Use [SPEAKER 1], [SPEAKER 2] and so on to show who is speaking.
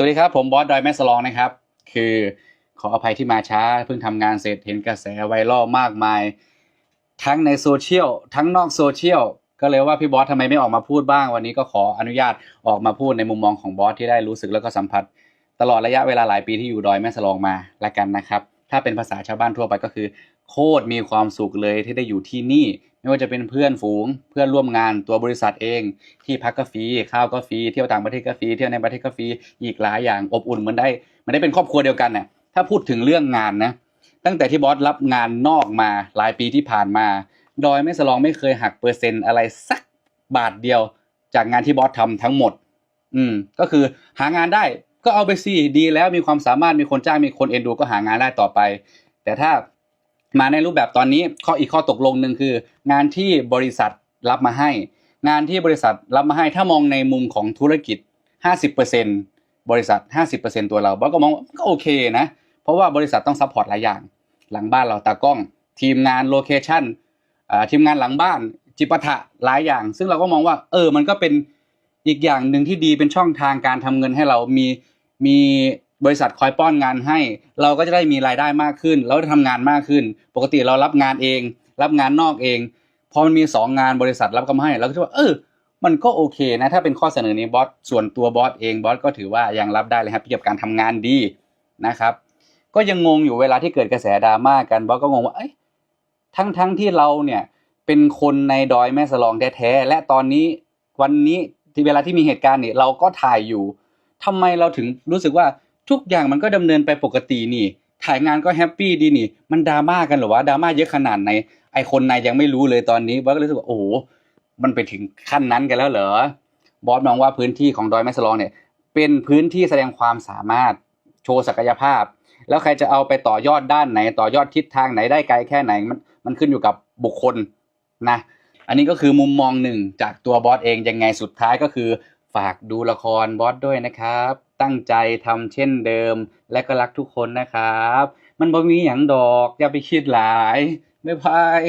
[SPEAKER 1] สวัสดีครับผมบอสดอยแม่สลองนะครับ คือขออภัยที่มาช้าเพิ่งทำงานเสร็จเห็นกระแสไวรัลมากมาย ทั้งในโซเชียลทั้งนอกโซเชียลก็เลยว่าพี่บอสทำไมไม่ออกมาพูดบ้าง วันนี้ก็ขออนุญาตออกมาพูดในมุมมองของบอสที่ได้รู้สึกแล้วก็สัมผัส ตลอดระยะเวลาหลายปีที่อยู่ดอยแม่สลองมาละกันนะครับ ถ้าเป็นภาษาชาวบ้านทั่วไปก็คือ โคตรมีความสุขเลยที่ได้อยู่ที่นี่ ไม่ว่าจะเป็นเพื่อนฝูงเพื่อนร่วมงานตัวบริษัทเอง ที่พักก็ฟรีข้าวก็ฟรีเที่ยวต่างประเทศก็ฟรีเที่ยวในประเทศก็ฟรีอีกหลายอย่างอบอุ่นเหมือนได้มันได้เป็นครอบครัวเดียวกันน่ะถ้าพูดถึงเรื่องงานนะตั้งแต่ที่บอสรับงานนอกมาหลายปีที่ผ่านมา ดอยไม่สลองไม่เคยหักเปอร์เซ็นต์อะไรสักบาทเดียว จากงานที่บอสทำทั้งหมด อืม ก็คือหางานได้ก็เอาไปสิดีแล้วมีความสามารถมีคนจ้างมีคนเอ็นดูก็หางานได้ต่อไป แต่ถ้า มาในรูปแบบตอนนี้ข้ออีกข้อตกลงหนึ่งคือ งานที่บริษัทรับมาให้ งานที่บริษัทรับมาให้ถ้ามองในมุมของธุรกิจ 50%บริษัท 50%ตัวเราบอสก็มองก็โอเคนะ เพราะว่าบริษัทต้องซัพพอร์ตหลายอย่าง หลังบ้านเราตากล้อง ทีมงานโลเคชั่นทีมงานหลังบ้านจิปาถะหลายอย่าง ซึ่งเราก็มองว่า เออมันก็เป็นอีกอย่างหนึ่งที่ดีเป็นช่องทางการทำเงินให้เรามีมี บริษัทคอยป้อนงานให้ เราก็จะได้มีรายได้มากขึ้น เราได้ทำงานมากขึ้น ปกติเรารับงานเอง รับงานนอกเองพอมันมีสองงานบริษัทรับก็มาให้เราก็คิดว่าเออมันก็โอเคนะ ถ้าเป็นข้อเสนอนี้บอสส่วนตัวบอสเองบอสก็ถือว่ายังรับได้เลยครับเกี่ยวกับการทำงานดีนะครับ ก็ยังงงอยู่เวลาที่เกิดกระแสดราม่ากันบอสก็งงว่าเอ้ยทั้งทั้งที่เราเนี่ยเป็นคนในดอยแม่สลองแท้ๆและตอนนี้วันนี้ที่เวลาที่มีเหตุการณ์เนี่ยเราก็ถ่ายอยู่ทำไมเราถึงรู้สึกว่า ทุกอย่างมันก็ดำเนินไปปกตินี่ ถ่ายงานก็แฮปปี้ดีนี่ มันดราม่ากันหรอวะดราม่าเยอะขนาดไหนไอคนในยังไม่รู้เลยตอนนี้บอสก็รู้สึกว่าโอ้โหมันไปถึงขั้นนั้นกันแล้วเหรอบอสมองว่าพื้นที่ของดอยแม่สลองเนี่ย เป็นพื้นที่แสดงความสามารถโชว์ศักยภาพ แล้วใครจะเอาไปต่อยอดด้านไหน ต่อยอดทิศทางไหนได้ไกลแค่ไหนมันมันขึ้นอยู่กับบุคคลนะ อันนี้ก็คือมุมมองหนึ่งจากตัวบอสเองยังไงสุดท้ายก็คือ ฝากดูละครบอสด้วยนะครับ ตั้งใจทำเช่นเดิม และก็รักทุกคนนะครับ มันบ่มีอย่างดอกอย่าไปคิดหลายบ๊ายบาย